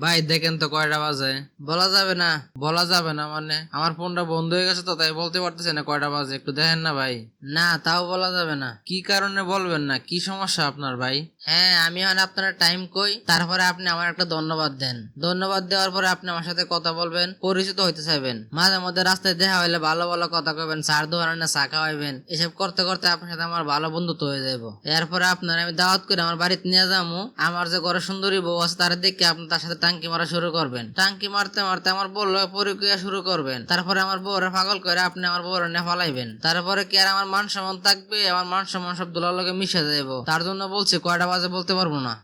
ভাই, দেখেন তো কয়টা বাজে। বলা যাবে না, বলা যাবে না মানে। আমার ফোনটা বন্ধ হয়ে গেছে তো, তাই বলতে পারতেছে না কয়টা বাজে। একটু দেখেন না ভাই। না, তাও বলা যাবে না। কি কারণে বলবেন না? কি সমস্যা আপনার ভাই? হ্যাঁ আমি এখন আপনার টাইম কই? তারপরে আপনি আমার একটা ধন্যবাদ দেন। ধন্যবাদ দেওয়ার পরে আপনি আমার সাথে কথা বলবেন, পরিচিত হইতে চাইবেন। মাঝে মধ্যে রাস্তায় দেখা হইলে ভালো ভালো কথা কইবেন, সার দোকানে চা খাওয়াইবেন। এসব করতে করতে আপনার সাথে আমার ভালো বন্ধুত্ব হয়ে যাব এরপরে আপনার আমি দাওয়াত করে আমার বাড়িতে নিয়ে যাব আমার যে ঘরে সুন্দরী বউ আছে, তার দেখে আপনি তার সাথে টাঙ্কি মারা শুরু করবেন। টাঙ্কি মারতে মারতে আমার বলল পরিক্রিয়া শুরু করবেন। তারপরে আমার বউরে পাগল করে আপনি আমার বউরে নিয়ে ফালাইবেন তারপরে কি আর আমার মান সম্মান থাকবে? আমার মান সম্মান সব দোলার লগে মিশে যাব তার জন্য বলছি, কয়টা বাজে বলতে পারব না।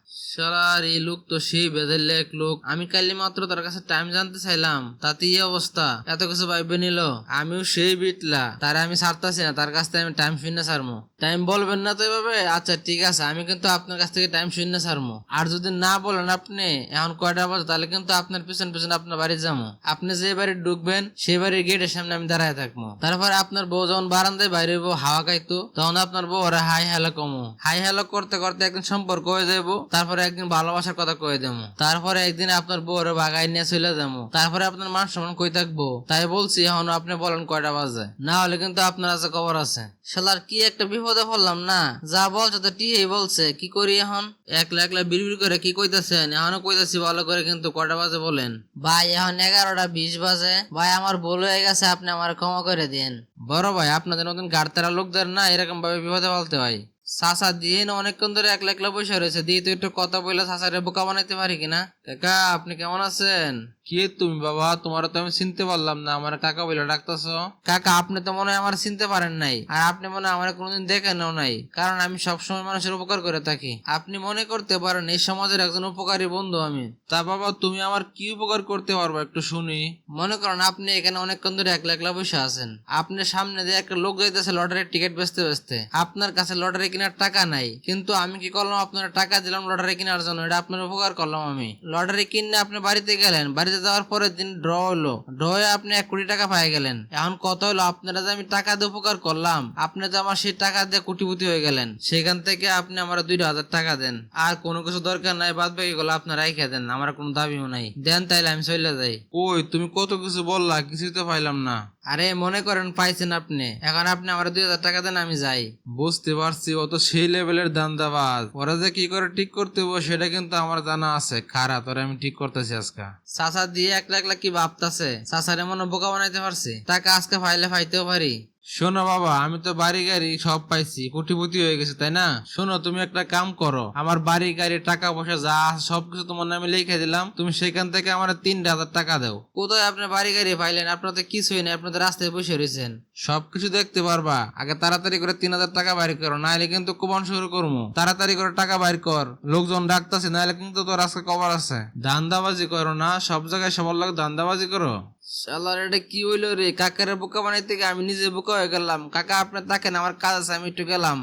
লোক তো সেই লেখ লোক আমি কালি মাত্র তার কাছে টাইম জানতে চাইলাম। তাতে এই অবস্থা। এত কিছু ভাইবে নিল। আমিও সেই বিটলা। তারা আমি ছাড়তাছি না। তার কাছ থেকে আমি টাইম শূন্য ছাড়মো। টাইম বলবেন না তো এভাবে? আচ্ছা ঠিক আছে। আমি কিন্তু আপনার কাছ থেকে টাইম শূন্য ছাড়মো। আর যদি না বলেন আপনি, এখন কয়টা বাজে তাহলে কিন্তু আপনার পিছন পিছন আপনার বাড়ি যাব। আপনি যে বাড়ি ঢুকবেন সেই বাড়ির গেটের সামনে আমি দাঁড়ায় থাকব। তারপরে আপনার বউ যখন বারান্দায় বাইরে হইবো, হাওয়া খাইতো তখন আপনার বউ ওরা হাই হ্যালো কমো। হাই হ্যালো করতে করতে একদিন সম্পর্ক হয়ে যাব তারপরে একদিন ভালোবাসার কথা কয়ে দেবো। তারপরে একদিন আপনার বউ ওরা বাগাই নিয়ে চলে যাব। তারপরে আপনার মান সম্মান কই থাকব? তাই বলছি এখন আপনি বলেন কয়টা বাজে। না হলে কিন্তু আপনার কাছে খবর আছে। শালার কি একটা বিপদে পড়লাম না? যা বলছো তো টিই বলছে কি করি এখন? একলা একলা বিড়বিড় করে কি কইতাছেন? এখনও কইতাছি ভালো করে কিন্তু কটা বাজে বলেন? ভাই এখন এগারোটা বিশ বাজে। ভাই আমার ভুল হয়ে গেছে আপনি আমার ক্ষমা করে দিন বড় ভাই আপনাদের মতন গাড়তারা লোকদের না এরকম ভাবে বিপদে বলতে হয়। সাসা দিয়ে না অনেকক্ষণ ধরে একলা একলা বসে রয়েছে দিয়ে তো একটু কথা বলে সাসারে বোকা বানাইতে পারি কিনা? কাকা আপনি কেমন আছেন? কে তুমি বাবা? তোমার তো আমি চিনতে পারলাম না। আমার কাকা বলে ডাকতেছ। কাকা আপনি তো মনে হয় আমার চিনতে পারেন নাই। আর আপনি মনে হয় আমার কোনোদিন দেখেনও নাই। কারণ আমি সবসময় মানুষের উপকার করে থাকি। আপনি মনে করতে পারেন এই সমাজের একজন উপকারী বন্ধু আমি। তা বাবা তুমি আমার কি উপকার করতে পারব একটু শুনি। মনে করেন আপনি এখানে অনেকক্ষণ ধরে একলা একলা বসে আছেন। আপনি সামনে দিয়ে একটা লোক যাইতেছে লটারির টিকিট বেচতে বেচতে। আপনার কাছে লটারি কেনার টাকা নাই। কিন্তু আমি কি করলাম আপনার টাকা দিলাম লটারি কেনার জন্য? এটা আপনার উপকার করলাম আমি। লটারি কিনে আপনি বাড়িতে গেলেন। বাড়িতে যাওয়ার পরের দিন ড্র হলো। ড্র হয়ে আপনি এক কোটি টাকা পাই গেলেন। এখন কত হলো আপনারা যে আমি টাকা দিয়ে উপকার করলাম আপনি তো আমার সেই টাকা দিয়ে কোটিপতি হয়ে গেলেন সেখান থেকে আপনি আমার দুই হাজার টাকা দেন। আর কোনো কিছু দরকার নাই বাদ বাকি গুলো আপনার রাইখে দেন আমার কোনো দাবিও নাই। দেন তাইলে আমি চলে যাই। ওই তুমি কত কিছু বললা কিছুই তো পাইলাম না। আরে মনে করেন পাইছেন আপনি। এখন আপনি আমার দুই হাজার টাকা দেন আমি যাই। বুঝতে পারছি ও তো সেই লেভেলের দান্দাবাজ। ওরা যে কি করে ঠিক করতে হব সেটা কিন্তু আমার জানা আছে। খারাপ তোরা আমি ঠিক করতেছি আজকে। চাচা দিয়ে একলা একলা কি ভাবতাছে? চাচারে মনে বোকা বানাইতে পারছি। টাকা আজকে ফাইলে ফাইতেও পারি। শোনো বাবা, আমি তো বাড়ি গাড়ি সব পাইছি, কোটিপতি হয়ে গেছে, তাই না? শোনো, তুমি একটা কাম করো, আমার বাড়ি গাড়ি, টাকা পয়সা যা সবকিছু তোমার নামে লিখে দিলাম, তুমি সেখান থেকে আমার তিন হাজার টাকা দাও। কোথায় আপনি বাড়ি গাড়ি পাইলেন? আপনার তো কিছুই নেই আপনি তো রাস্তায় বসে রয়েছেন। সবকিছু দেখতে পারবা, আগে তাড়াতাড়ি করে তিন হাজার টাকা বাইর করো নাহলে কিন্তু কুপন শুরু করব। তাড়াতাড়ি করে টাকা বাইর কর, লোকজন ডাকতেছে নাহলে কিন্তু তোর আজকে কবার আছে। ধান্দাবাজি করো না, সব জায়গায় সবার লোক ধান্দাবাজি করো। শালার, এটা কি হইল রে? কাকারে বোকা বানাইতে গিয়ে আমি নিজে বোকা হয়ে গেলাম। কাকা আপনি তাকেন আমার কাজ আছে, আমি একটু গেলাম।